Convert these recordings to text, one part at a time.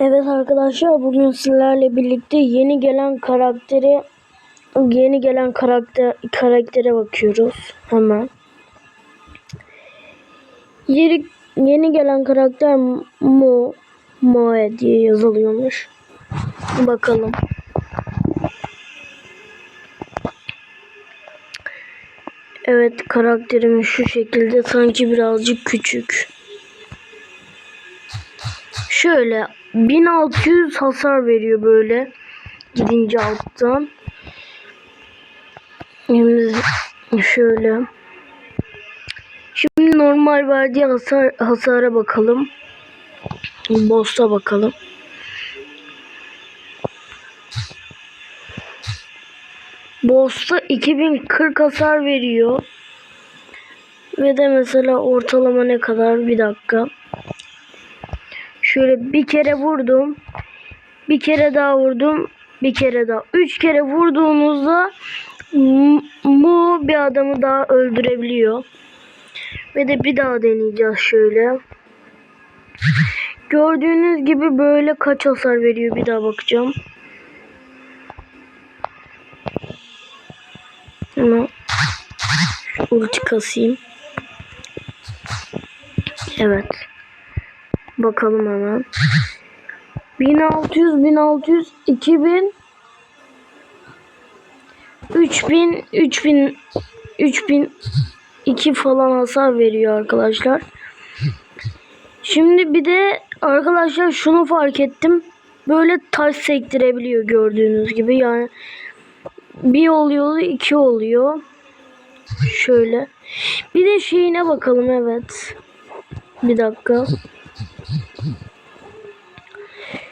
Evet arkadaşlar bugün sizlerle birlikte yeni gelen karakteri yeni gelen karakter karaktere bakıyoruz hemen. Yeni, yeni gelen karakter Mo Moe diye yazılıyormuş. Bakalım. Evet karakterimiz şu şekilde sanki birazcık küçük. Şöyle 1600 hasar veriyor böyle gidince alttan. Şöyle. Şimdi normal verdiği hasar hasara bakalım. Boss'a bakalım. Boss'ta 2040 hasar veriyor. Ve de mesela ortalama ne kadar? Bir dakika. Şöyle bir kere vurdum. Bir kere daha vurdum. Bir kere daha. Üç kere vurduğunuzda bu bir adamı daha öldürebiliyor. Ve de bir daha deneyeceğiz şöyle. Gördüğünüz gibi böyle kaç hasar veriyor bir daha bakacağım. Hemen ulti kasayım. Evet. Bakalım hemen. 1600, 1600, 2000, 3000, 3000, 3000, 2 falan hasar veriyor arkadaşlar. Şimdi bir de arkadaşlar şunu fark ettim. Böyle taş sektirebiliyor gördüğünüz gibi. Yani bir oluyor, iki oluyor. Şöyle. Bir de şeyine bakalım evet. Bir dakika.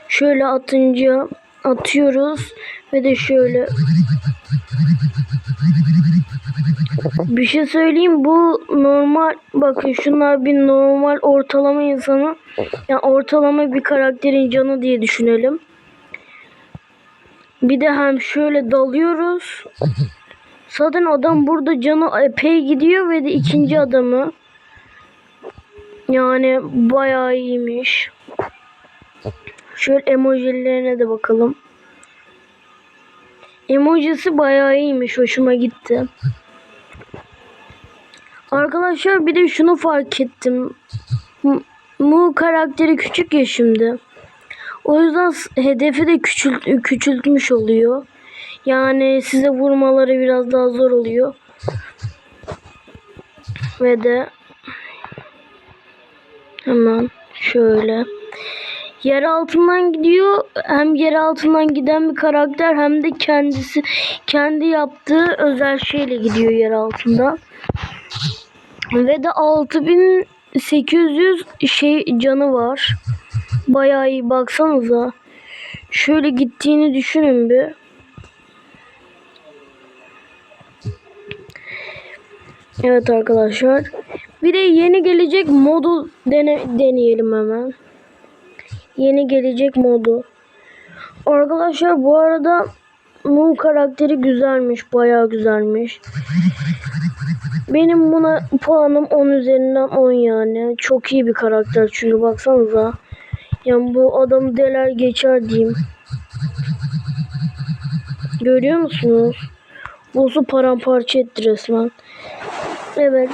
Şöyle atınca atıyoruz ve de şöyle bir şey söyleyeyim bu normal bakın şunlar bir normal ortalama insanı yani ortalama bir karakterin canı diye düşünelim. Bir de hem şöyle dalıyoruz. Zaten adam burada canı epey gidiyor ve de ikinci adamı yani bayağı iyiymiş. Şöyle emojilerine de bakalım. Emojisi bayağı iyiymiş. Hoşuma gitti. Arkadaşlar bir de şunu fark ettim. Mu karakteri küçük ya şimdi. O yüzden hedefi de küçült küçültmüş oluyor. Yani size vurmaları biraz daha zor oluyor. Ve de hemen şöyle yer altından gidiyor. Hem yer altından giden bir karakter hem de kendisi kendi yaptığı özel şeyle gidiyor yer altında. Ve de 6800 şey canı var. Bayağı iyi baksanıza. Şöyle gittiğini düşünün bir. Evet arkadaşlar. Bir de yeni gelecek modu dene deneyelim hemen yeni gelecek modu. Arkadaşlar bu arada Mu karakteri güzelmiş. Bayağı güzelmiş. Benim buna puanım 10 üzerinden 10 yani. Çok iyi bir karakter çünkü baksanıza. Yani bu adamı deler geçer diyeyim. Görüyor musunuz? Boss'u paramparça etti resmen. Evet.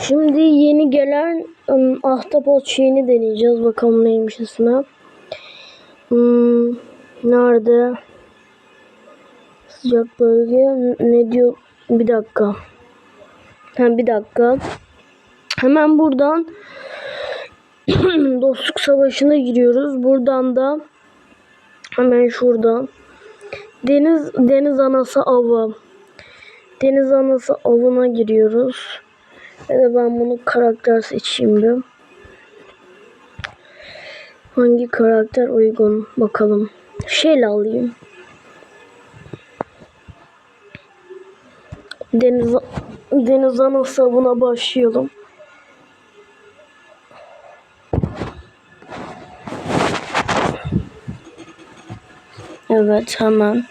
Şimdi yeni gelen ım, ahtapot şeyini deneyeceğiz. Bakalım neymiş ismi. Hmm, nerede? Sıcak bölge. Ne diyor? Bir dakika. Ha, bir dakika. Hemen buradan dostluk savaşına giriyoruz. Buradan da hemen şuradan deniz deniz anası avı. Deniz anası avına giriyoruz. De ben bunu karakter seçeyim bir. Hangi karakter uygun bakalım. Şeyle alayım. Deniz Deniz Anası avına başlayalım. Evet hemen.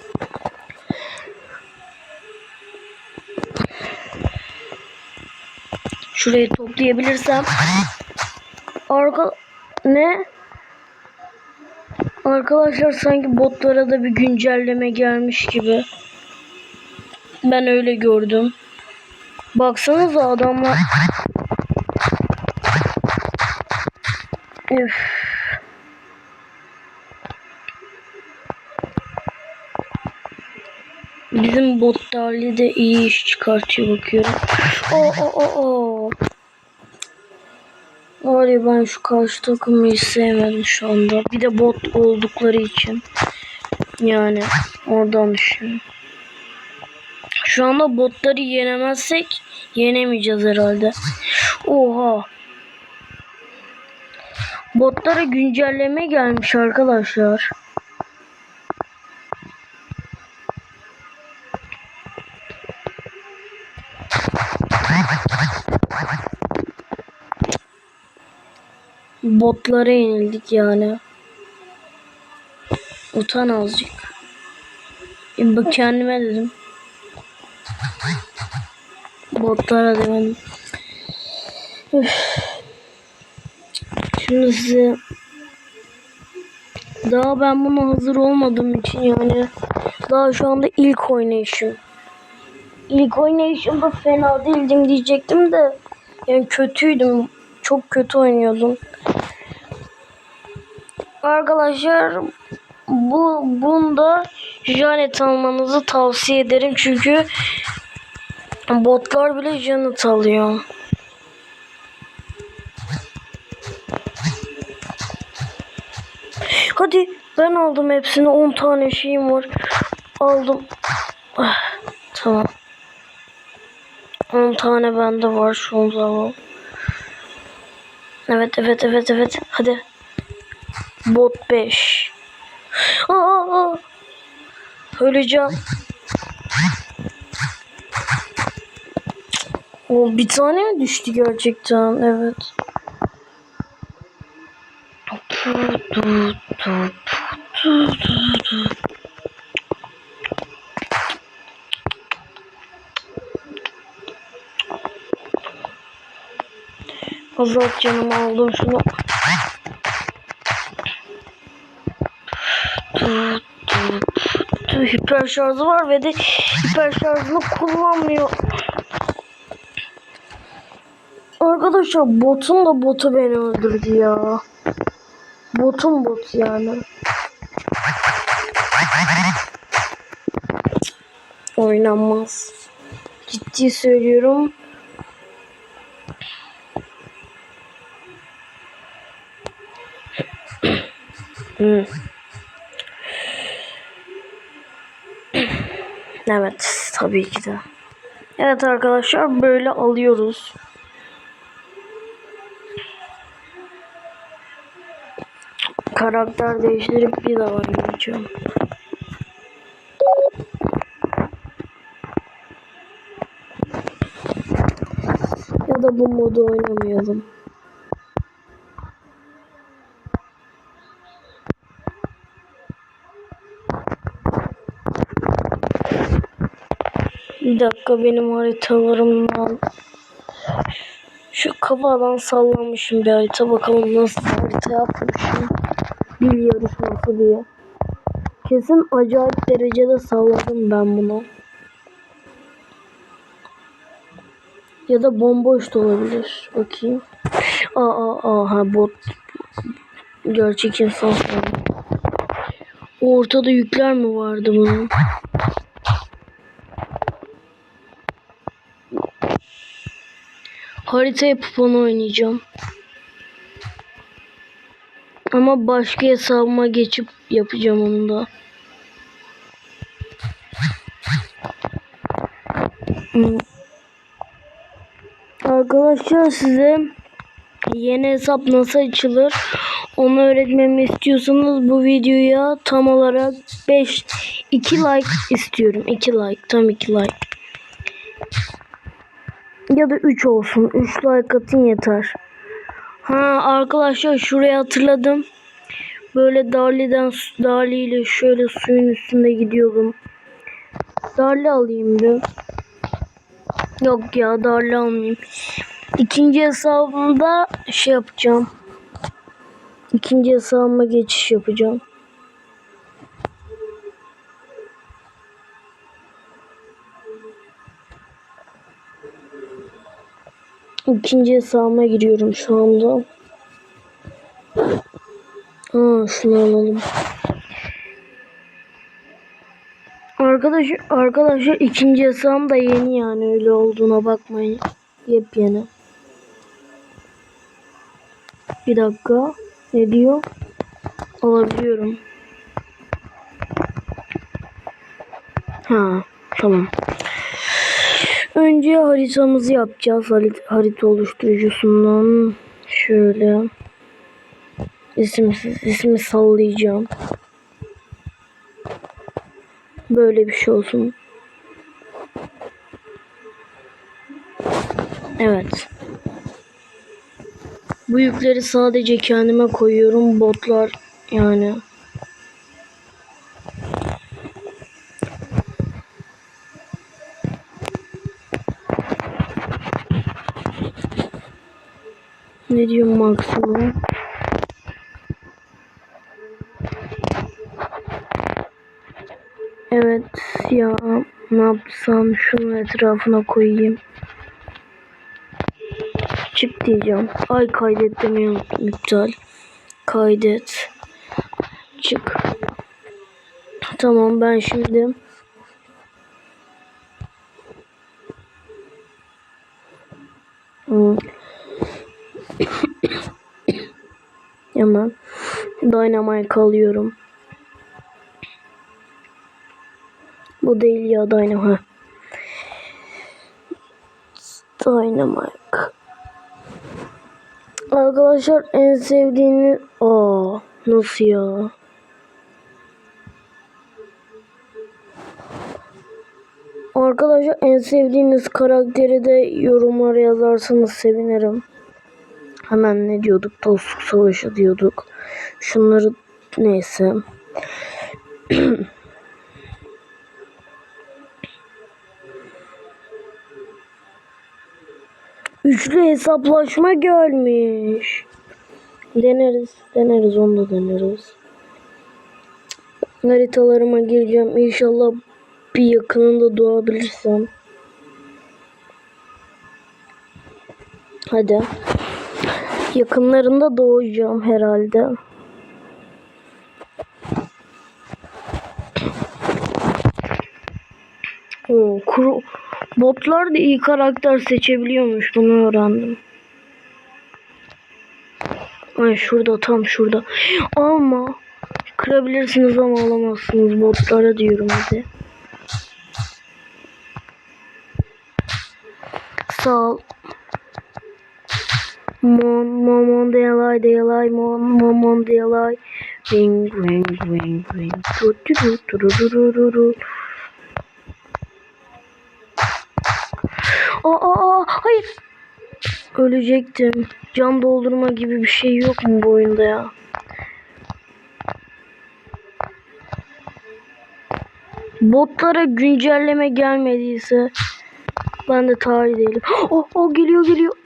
Şurayı toplayabilirsem. Arka ne? Arkadaşlar sanki botlara da bir güncelleme gelmiş gibi. Ben öyle gördüm. Baksanıza adamlar. Üf. Bizim bot Dali de iyi iş çıkartıyor bakıyorum. O o o o. Var ya ben şu karşı takımı hiç sevmedim şu anda. Bir de bot oldukları için. Yani oradan düşün. Şu anda botları yenemezsek yenemeyeceğiz herhalde. Oha. Botlara güncelleme gelmiş arkadaşlar. Botlara yenildik yani. Utan azıcık. E, bak kendime dedim. Botlara demedim. Üf. Şimdi size daha ben buna hazır olmadığım için yani daha şu anda ilk oynayışım. İlk oynayışımda fena değildim diyecektim de yani kötüydüm. Çok kötü oynuyordum. Arkadaşlar bu bunda Janet almanızı tavsiye ederim çünkü botlar bile Janet alıyor. Hadi ben aldım hepsini 10 tane şeyim var. Aldım. Ah, tamam. 10 tane bende var şu an. Evet evet evet evet. Hadi. Bot 5. Aa. Öleceğim. O bir tane mi düştü gerçekten? Evet. Azalt canımı aldım şunu. Hiper şarjı var ve de hiper şarjını kullanmıyor. Arkadaşlar botun da botu beni öldürdü ya. Botun bot yani. Oynanmaz. Ciddi söylüyorum. Hmm. Evet, tabii ki de. Evet arkadaşlar böyle alıyoruz. Karakter değiştirip bir daha oynayacağım. Ya da bu modu oynamayalım. Bir dakika benim haritalarımdan şu kafadan sallamışım bir harita bakalım nasıl harita yapmışım bil yarışması diye. Kesin acayip derecede salladım ben bunu. Ya da bomboş da olabilir. Bakayım. Aa aa aa ha bot. Gerçek insan sandım. Ortada yükler mi vardı bunun? Harita yapıp oynayacağım. Ama başka hesabıma geçip yapacağım onu da. Arkadaşlar size yeni hesap nasıl açılır onu öğretmemi istiyorsanız bu videoya tam olarak 5 2 like istiyorum. 2 like tam 2 like. Ya da 3 olsun. 3 like atın yeter. Ha arkadaşlar şuraya hatırladım. Böyle Dali'den Dali ile şöyle suyun üstünde gidiyordum. Dali alayım bir. Yok ya Dali almayayım. İkinci hesabımda şey yapacağım. İkinci hesabıma geçiş yapacağım. İkinci hesabıma giriyorum şu anda. Ha şunu alalım. Arkadaş, arkadaşlar ikinci hesabım da yeni yani öyle olduğuna bakmayın. Yepyeni. Bir dakika. Ne diyor? Alabiliyorum. Ha tamam. Önce haritamızı yapacağız. Harit harita oluşturucusundan şöyle isimsiz ismi sallayacağım. Böyle bir şey olsun. Evet. Bu yükleri sadece kendime koyuyorum. Botlar yani. Ne diyor maksimum? Evet ya ne yapsam şunun etrafına koyayım. Çık diyeceğim. Ay kaydet demeyi. İptal. Kaydet. Çık. Tamam ben şimdi Hmm. Hemen Dynamite alıyorum. Bu değil ya Dynamite. Dynamite. Arkadaşlar en sevdiğiniz... Aa nasıl ya? Arkadaşlar en sevdiğiniz karakteri de yorumlara yazarsanız sevinirim. Hemen ne diyorduk? Dostluk savaşı diyorduk. Şunları neyse. Üçlü hesaplaşma gelmiş. Deneriz. Deneriz onu da deneriz. Haritalarıma gireceğim. İnşallah bir yakınında doğabilirsem. Hadi. Yakınlarında doğacağım herhalde. Oo, kuru botlar da iyi karakter seçebiliyormuş bunu öğrendim. Ay şurada tam şurada. Ama kırabilirsiniz ama alamazsınız botlara diyorum hadi. Sağ ol. Mon mon mon dayalay dayalay mon mon mon dayalay. Ring ring ring ring. Du du du du du du du du. Aa, aa, hayır. Ölecektim. Can doldurma gibi bir şey yok mu bu oyunda ya? Botlara güncelleme gelmediyse ben de tarih değilim. Oh, oh geliyor geliyor.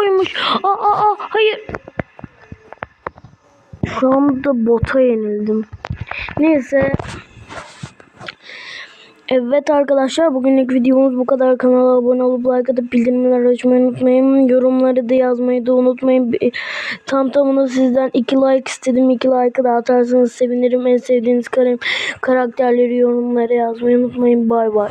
Koymuş. Aa, aa, hayır. Şu anda bota yenildim. Neyse. Evet arkadaşlar bugünlük videomuz bu kadar. Kanala abone olup like atıp bildirimleri açmayı unutmayın. Yorumları da yazmayı da unutmayın. Tam tamına sizden 2 like istedim. 2 like da atarsanız sevinirim. En sevdiğiniz kar- karakterleri yorumlara yazmayı unutmayın. Bay bay.